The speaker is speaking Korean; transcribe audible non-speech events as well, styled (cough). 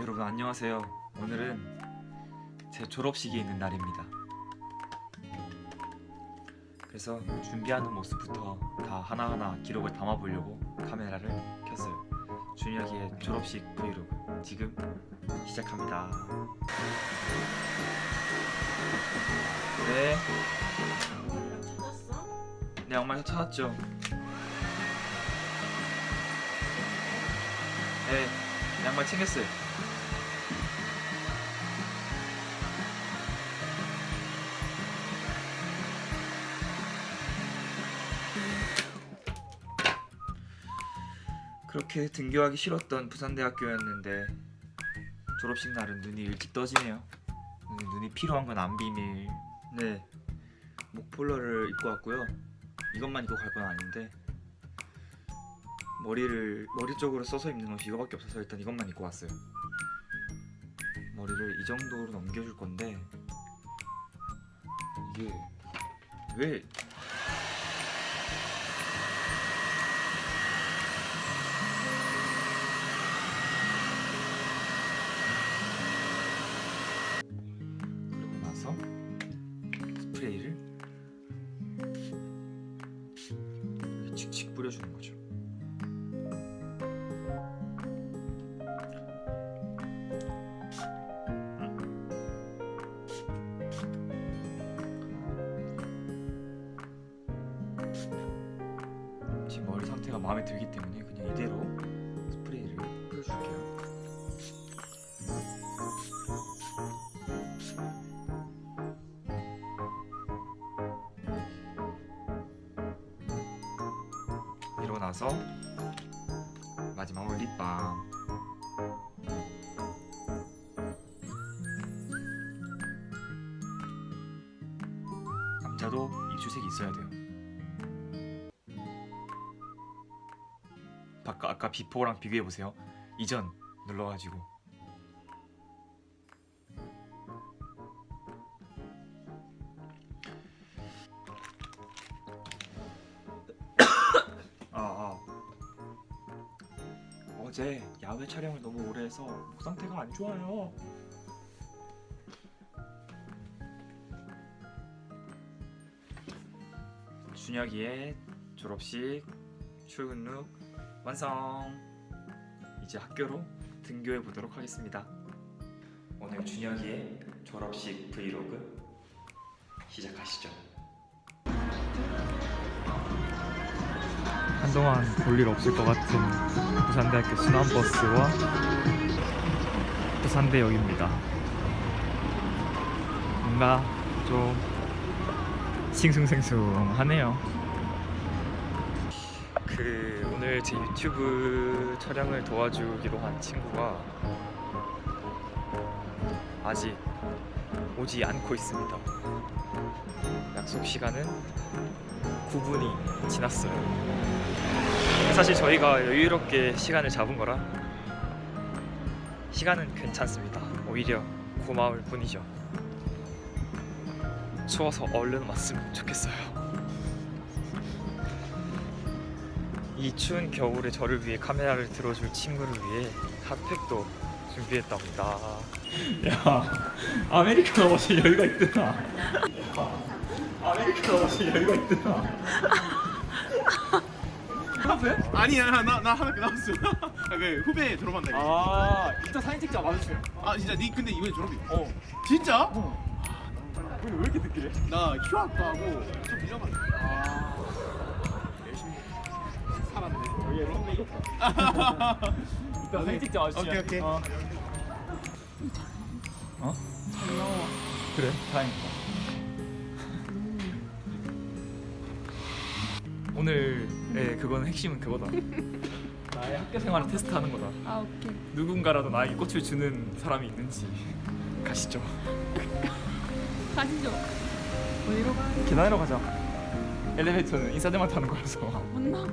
여러분 안녕하세요. 오늘은 제 졸업식이 있는 날입니다. 그래서 준비하는 모습부터 다 하나하나 기록을 담아보려고 카메라를 켰어요. 준혁이의 졸업식 브이로그 지금 시작합니다. 네? 네 양말 찾았죠. 네, 양말 챙겼어요. 그렇게 등교하기 싫었던 부산대학교였는데 졸업식 날은 눈이 일찍 떠지네요. 눈이 필요한 건 안 비밀. 네, 목폴러를 입고 왔고요. 이것만 입고 갈 건 아닌데 머리를 머리 쪽으로 써서 입는 옷이 이거밖에 없어서 일단 이것만 입고 왔어요. 머리를 이 정도로 넘겨줄 건데 이게 왜 칙칙 뿌려주는 거죠. 지금 머리 상태가 마음에 들기 때문에 그냥 이대로 스프레이를 뿌려줄게요. 나서 마지막으로 립밤 남자도 입술색이 있어야 돼요. 아까, 아까 비포랑 비교해보세요. 이전 눌러가지고 어제 야외 촬영을 너무 오래 해서 목 상태가 안 좋아요. 준혁이의 졸업식 출근 룩 완성. 이제 학교로 등교해 보도록 하겠습니다. 오늘 준혁이의 졸업식 브이로그 시작하시죠. 한동안 볼 일 없을 것 같은 부산대학교 순환버스와 부산대역입니다. 뭔가 좀 싱숭생숭하네요. 그 오늘 제 유튜브 촬영을 도와주기로 한 친구가 아직 오지 않고 있습니다. 약속 시간은 9분이 지났어요. 사실 저희가 여유롭게 시간을 잡은 거라 시간은 괜찮습니다. 오히려 고마울 뿐이죠. 추워서 얼른 왔으면 좋겠어요. 이 추운 겨울에 저를 위해 카메라를 들어줄 친구를 위해 핫팩도 준비했답니다. 야, 아메리카노 마실 여유가 있구나. 있구나. 아니야 나, 나 하나 나왔어 아, 그 후배 졸업한다 이거 아, 일단 사진 찍자 마주치면. 아 진짜 니 근데 이번에 졸업이 어. 진짜? 왜, 왜 이렇게 해? 나 휴학하고 좀 늦어가지고 아, 열심히 살았네 얘 선배 이겼다. 이따 사진 찍자 마주치면. 오케이, 오케이. 어? 어? 그래, 다행이다. 오늘의 그거는 핵심은 그거다. (laughs) 나의 학교 생활을 테스트하는 거다. 아 오케이. 누군가라도 나에게 꽃을 주는 사람이 있는지 가시죠. 가시죠. 어디로 가? 계단으로 가자. 엘리베이터는 인사대만 타는 거라서. 못 나?